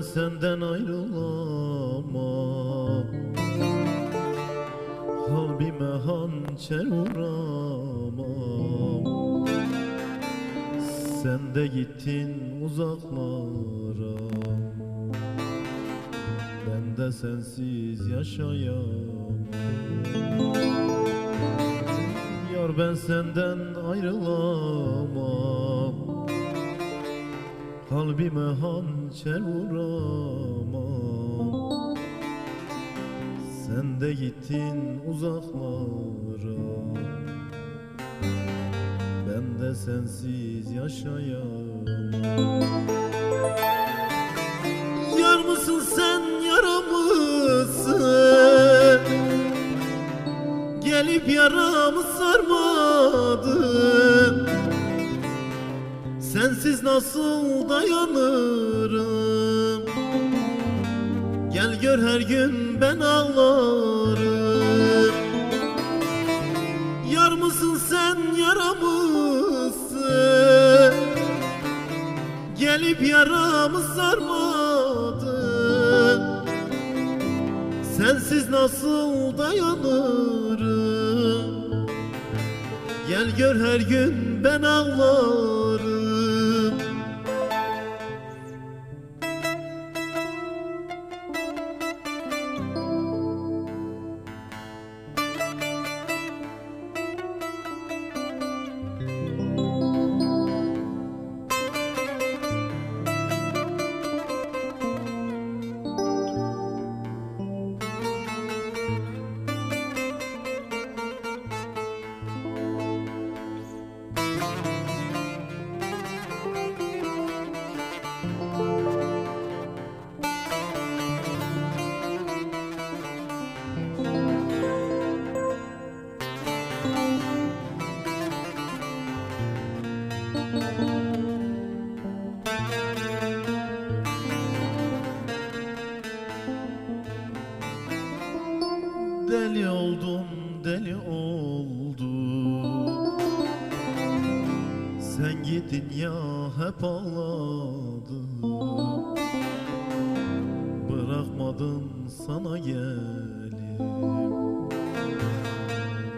senden ayrılamam. Kalbime hançer vuramam Sen de gittin uzaklara. Ben de sensiz yaşayamam. Yar ben senden ayrılamam Kalbime hançer vuramam Sen de gittin uzaklara. Ben de sensiz yaşayamam. Yar mısın sen yara mısın? Gelip yaramı sarmadın Sensiz nasıl dayanırım? Gel gör her gün ben ağlarım. Yar mısın sen yara mısın? Gelip yaramı sarmadın. Sensiz nasıl dayanırım? Gel gör her gün ben ağlarım Deli oldum, deli oldum. Sen gittin ya hep ağladım Bırakmadın sana gelim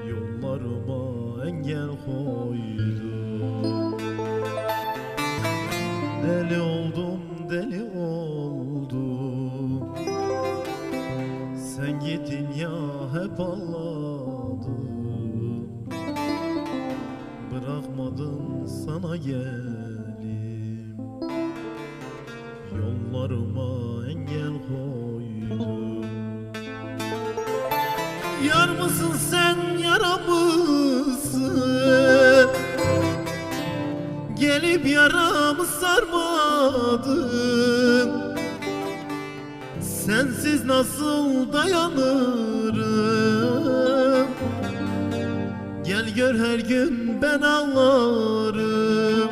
Yollarıma engel koydum Deli oldum, deli oldum hep ağladım Bırakmadın sana gelim Yollarıma engel koydum. Yar mısın sen yara mısın? Gelip yaramı sarmadın. Sensiz nasıl dayanırım Gel gör her gün ben ağlarım.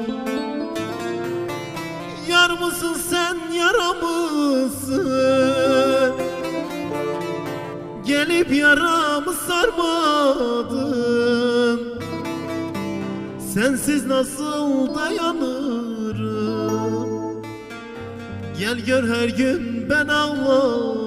Yar mısın sen yara mısın? Gelip yaramı sarmadın. Sensiz nasıl dayanırım? Gel gör her gün ben ağlarım